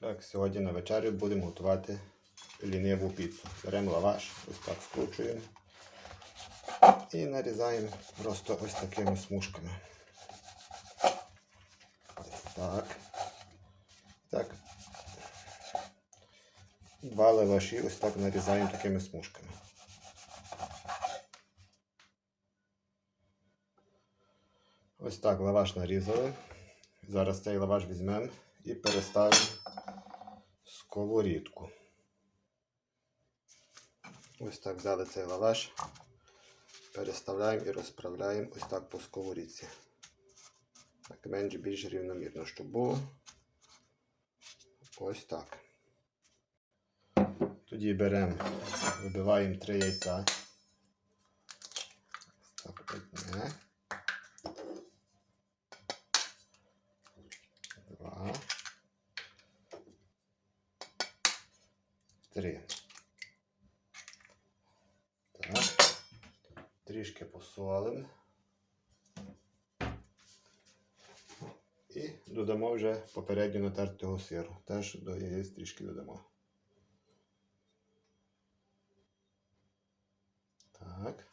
Так, сьогодні на вечерю будемо готувати ліниву піцу. Беремо лаваш, ось так скручуємо і нарізаємо просто ось такими смужками. Ось так. Так. Два лаваші ось так нарізаємо такими смужками. Ось так лаваш нарізали. Зараз цей лаваш візьмемо і переставимо в сковорідку. Ось так взяли цей лаваш, переставляємо і розправляємо ось так по сковорідці. Так менш більш рівномірно, щоб було. Ось так. Тоді беремо, вибиваємо три яйця. Ось Так, одне. 3. Так. Трішки посолимо. І додамо вже попередньо натертого сиру. Теж до яєць трішки додамо. Так.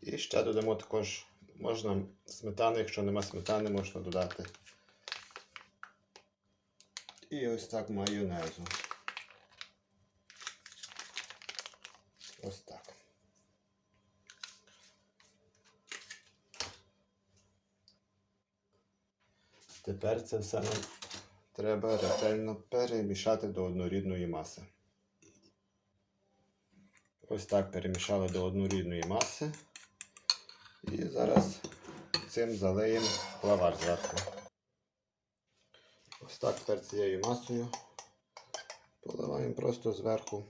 І ще додамо також, можна сметани, якщо нема сметани, можна додати і ось так майонезу. Ось так. Тепер це все треба ретельно перемішати до однорідної маси. Ось так перемішали до однорідної маси. І зараз цим залиємо лаваш зверху. Ось так тепер цією масою поливаємо просто зверху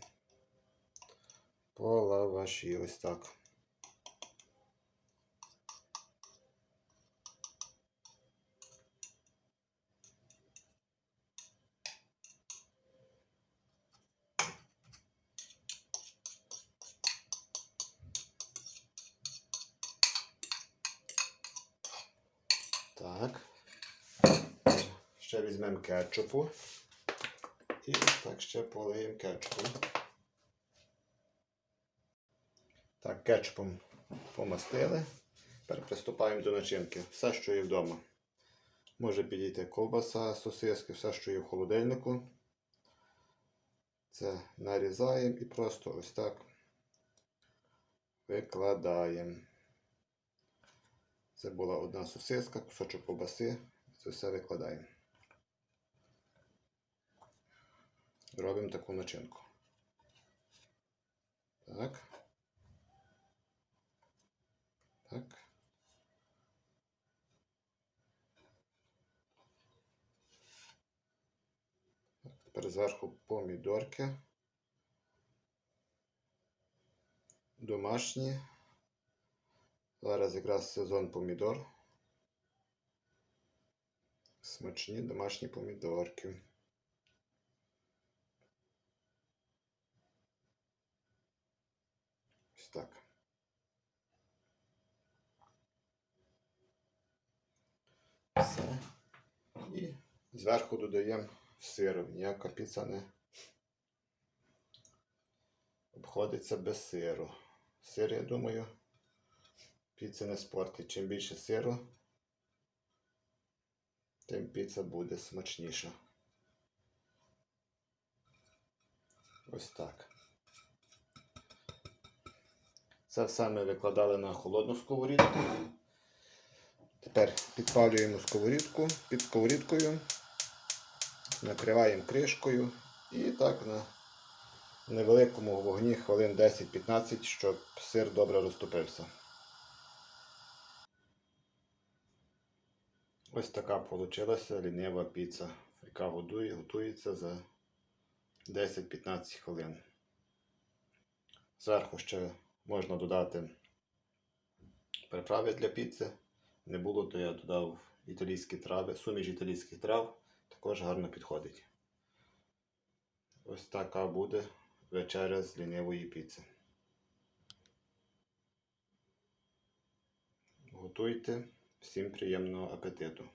по лаваші. Ось так. Ще візьмемо кетчупу. І так ще полиємо кетчупом. Так, кетчупом помастили. Тепер приступаємо до начинки. Все, що є вдома. Може підійти ковбаса, сосиски, все, що є в холодильнику. Це нарізаємо і просто ось так викладаємо. Це була одна сосиска, кусочок ковбаси. Це все викладаємо. Робимо таку начинку. Так. Так. Так, Тепер зверху помідорки. Домашні. Зараз якраз сезон помідор. Смачні домашні помідорки. Так. Все. І зверху додаємо сиру. Ніяка піца не обходиться без сиру. Сир, я думаю, піца не спортить. Чим більше сиру, тим піца буде смачніша. Ось так. Це все ми викладали на холодну сковорідку. Тепер підпалюємо сковорідку під сковорідкою, накриваємо кришкою і так на невеликому вогні хвилин 10-15, щоб сир добре розтопився. Ось така вийшла лінива піца, яка годує, готується за 10-15 хвилин. Зверху ще можна додати приправи для піци. Не було, то я додав італійські трави, суміш італійських трав також гарно підходить. Ось така буде вечеря з лінивої піци. Готуйте. Всім приємного апетиту!